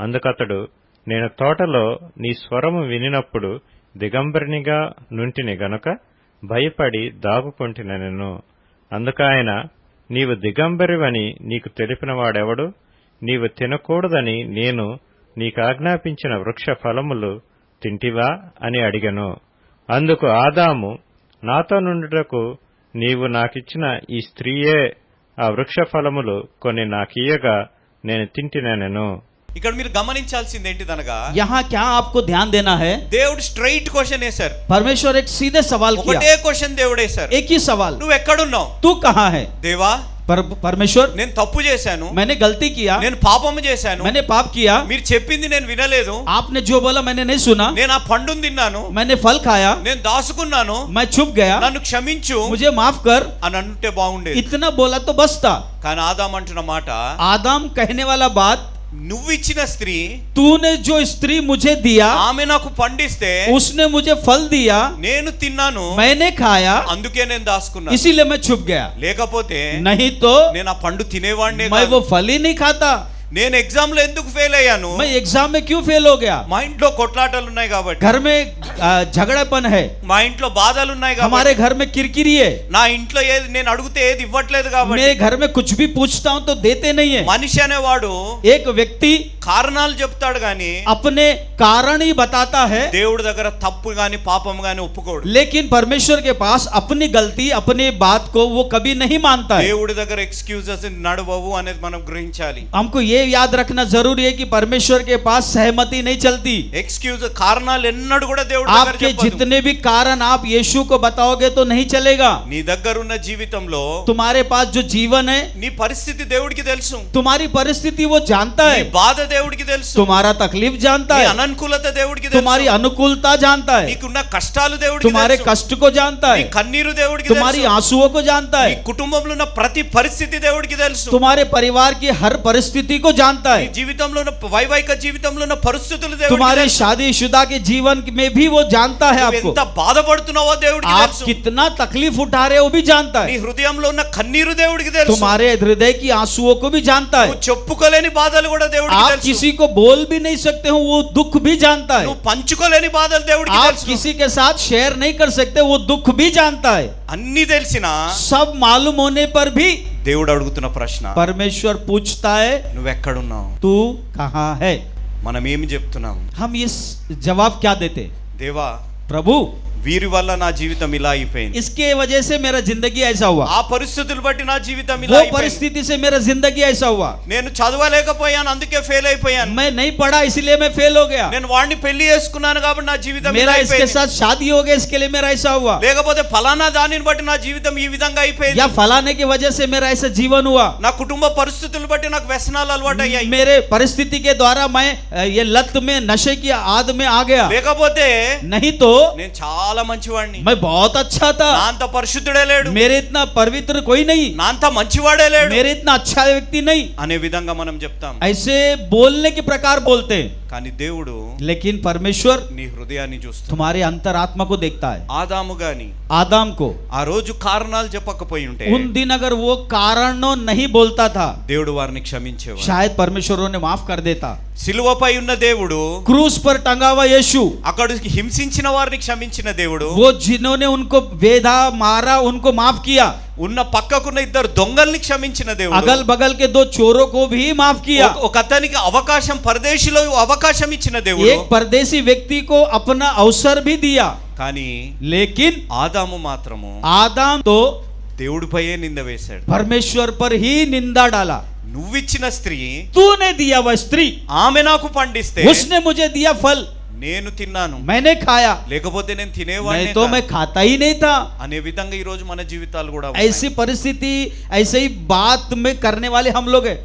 అందుకతడు నేను తోటలో నీ స్వరము వినినప్పుడు దిగంబరినిగా నుంటిని గనుక భయపడి దాగుకొంటినెను. అందుకాయన నీవు దిగంబరివని నీకు తెలిపిన వాడెవడు? నీవు తినకూడదని నేను నీకాజ్ఞాపించిన వృక్ష ఫలములు తింటివా? అని అడిగను. అందుకు ఆదాము నాతో నుండుటకు నీవు నాకిచ్చిన ఈ స్త్రీయే ఆ వృక్ష ఫలములు కొన్ని నాకియ్యగా నేను తింటినెను. ఇక్కడ మీరు గమనించాల్సింది ఏంటిదనగా यहाँ क्या आपको ध्यान देना है దేవుడు స్ట్రైట్ క్వశ్చన్ వేశారు परमेश्वर एक सीधे सवाल ఒకటే किया క్వశ్చన్ దేవుడు వేశారు एक ही सवाल నువ్వు ఎక్కడున్నావు तू कहाँ है దేవా पर, परमेश्वर నేను తప్పు చేశాను मैंने गलती किया నేను పాపము చేశాను मैंने पाप किया మీరు చెప్పింది నేను వినలేదు आपने जो बोला मैंने नहीं सुना నేను ఆ పండుని తిన్నాను मैंने फल खाया నేను దాసుకున్నాను मैं छुप गया నన్ను క్షమించు मुझे माफ कर అని అంటే బాగుండేది इतना बोला तो बस था కానీ ఆదాం అంటున్న మాట आदम कहने वाला बात నువ్వు ఇచ్చిన స్త్రీ తూనే జో స్త్రీ ముజే దియా ఆమె నాకు పండిస్తే ఉస్నే ముజే ఫల్ దియా నేను తిన్నాను. మైనే ఖాయా. అందుకే నేను దాసుకున్నా. ఇసిలే మే చుప్ గయా. లేకపోతే నహీ తో నేను ఆ పండు తినేవాడిని మై వో ఫలి నీ ఖాతా. నేను ఎగ్జామ్లో ఎందుకు ఫెయిల్ అయ్యాను? మై ఎగ్జామ్ మే క్యూ ఫెయిల్ హో గయా? మా ఇంట్లో కొట్లాటలు ఉన్నాయి కాబట్టి. ఘర్ మే झगड़ा జగడపన్ హై. మా ఇంట్లో బాధలు ఉన్నాయి हमारे घर में किरकिरी है నా ఇంట్లో ఏది నేను అడిగితే ఏది ఇవ్వట్లేదు కాబట్టి. మే ఘర్ మే కుచ్ భీ పూछతా హూ తో దేతే నహీ హై. మనిషి అనేవాడు एक व्यक्ति కారణాలు చెప్తాడు గాని अपने कारण ही बताता है దేవుడి దగ్గర తప్పు గాని పాపం గాని ఒప్పుకోడు लेकिन परमेश्वर के पास अपनी गलती अपनी बात को वो कभी नहीं मानता है దేవుడి దగ్గర ఎక్స్క్యూజెస్ నడవవు అనేది మనం గ్రహించాలి हमको ये याद रखना जरूरी है कि परमेश्वर के पास सहमति नहीं चलती ఎక్స్క్యూజ్ కారణాలు ఎన్నడూ కూడా దేవుడి దగ్గర आपके చెప్పదు. जितने भी कारण आप यीशु को बताओगे तो नहीं चलेगा నీ దగ్గర ఉన్న జీవితంలో तुम्हारे पास जो जीवन है నీ పరిస్థితి దేవుడికి తెలుసు तुम्हारी परिस्थिति वो जानता నీ है బాధ దేవుడికి తెలుసు तुम्हारा तकलीफ जानता నీ है అననుకూలత దేవుడికి तुम्हारी తెలుసు अनुकूलता जानता है నీకున్న కష్టాలు దేవుడికి तुम्हारे తెలుసు कष्ट को जानता నీ है కన్నీరు దేవుడికి तुम्हारी తెలుసు आंसुओं को जानता నీ है కుటుంబంలో ఉన్న ప్రతి పరిస్థితి దేవుడికి తెలుసు तुम्हारे परिवार की हर परिस्थिति को जानता నీ है జీవితంలో ఉన్న వైవాహిక జీవితంలో ఉన్న పరిస్థితులు దేవుడికి तुम्हारे తెలుసు शादीशुदा के जीवन में भी वो जानता है నువ్వు आपको ఎంత బాధపడుతున్నావో దేవుడికి आप తెలుసు कितना तकलीफ उठा रहे हो वो भी जानता నీ है హృదయంలో ఉన్న కన్నీరు దేవుడికి తెలుసు तुम्हारे हृदय की आंसुओं को भी जानता నువ్వు है చెప్పుకోలేని బాధలు కూడా దేవుడికి आप తెలుసు किसी को बोल भी नहीं सकते हो वो दुख भी जानता है నువ్వు పంచుకోలేని బాధలు దేవుడికి आप తెలుసు किसी के साथ शेयर नहीं कर सकते वो दुख भी जानता है అన్ని తెలిసిన सब मालूम होने पर भी దేవుడు అడుగుతున్న ప్రశ్న परमेश्वर पूछता है నువ్వెక్కడున్నావు तू कहाँ है మనం ఏమి చెప్తున్నాం हम इस जवाब क्या देते దేవా प्रभु వీరి వల్ల నా జీవితం ఇలా అయిపోయింది इसके वजह से मेरा जिंदगी ऐसा हुआ ఆ పరిస్థితులు బట్టి నా జీవితం ఇలా वो అయిపోయింది परिस्थिति से मेरा जिंदगी ऐसा हुआ నేను చదవలేకపోయాను అందుకే ఫెయిల్ అయిపోయాను मैं नहीं पढ़ा इसलिए मैं फेल हो गया నేను వాడిని పెళ్లి చేసుకున్నాను కాబట్టి నా జీవితం ఇలా मेरा इसके అయిపోయింది साथ शादी हो गया इसके लिए मेरा ऐसा हुआ లేకపోతే ఫలానా దానిని బట్టి నా జీవితం ఈ విధంగా అయిపోయింది या फलाने की वजह से मेरा ऐसा जीवन हुआ నా కుటుంబ పరిస్థితులు బట్టి నాకు వ్యసనాలు అలవాటు అయ్యాయి मेरे परिस्थिति के द्वारा मैं अ, ये लत में नशे की आद में आ गया లేకపోతే नहीं तो నేను చాలా మంచివాడిని मैं बहुत अच्छा నా था అంత పరిశుద్ధుడే లేడు मेरे इतना पवित्र कोई नहीं నా అంత మంచివాడే లేడు मेरे इतना अच्छा व्यक्ति नहीं అనే విధంగా మనం చెప్తాం ऐसे बोलने के प्रकार बोलते हैं కానీ దేవుడు लेकिन परमेश्वर నీ హృదయాన్ని చూస్తాడు तुम्हारे अंतरात्मा को देखता है ఆదాము గాని आदाम को ఆ రోజు కారణాలు చెప్పకపోయి ఉంటే उन दिन अगर वो कारणों नहीं बोलता था దేవుడు వారిని క్షమించేవాడు शायद परमेश्वर उन्हें माफ कर देता సిలువపై ఉన్న దేవుడు क्रूस पर टंगा हुआ यीशु అక్కడ హింసించిన వారిని క్షమించిన దేవుడు वो जिन्होंने उनको वेधा मारा उनको माफ किया ఉన్న పక్కకున్న ఇద్దరు దొంగల్ని క్షమించిన దేవుడు. అగల్ బగల్ కే దో చోరో కో భీ మాఫ్ కియా. ఒక అతనికి అవకాశం పరదేశిలో అవకాశం ఇచ్చిన దేవుడు. ఏక్ పరదేశీ వ్యక్తి కో అప్నా అవసర్ భీ దియా. కానీ లేకిన్ ఆదాము మాత్రము ఆదాం తో దేవుడి దేవుడిపైయే నింద వేశాడు. పరమేశ్వర్ పర్ హీ నిందా డాలా. నువ్విచ్చిన స్త్రీ తూనే దియా వ స్త్రీ. ఆమె నాకు పండిస్తే ఉస్నే ముజే దియా ఫల్. నేను తిన్నాను మైనే ఖాయా లేకపోతే నేను తినేవాడిని తో మే ఖాతా హీ నహీ థా అనే విధంగా ఈ రోజు మన జీవితాలు కూడా ఐసి పరిస్థితి ఐసి బాత్ మే కర్నే వాలే హమ్ లోగ్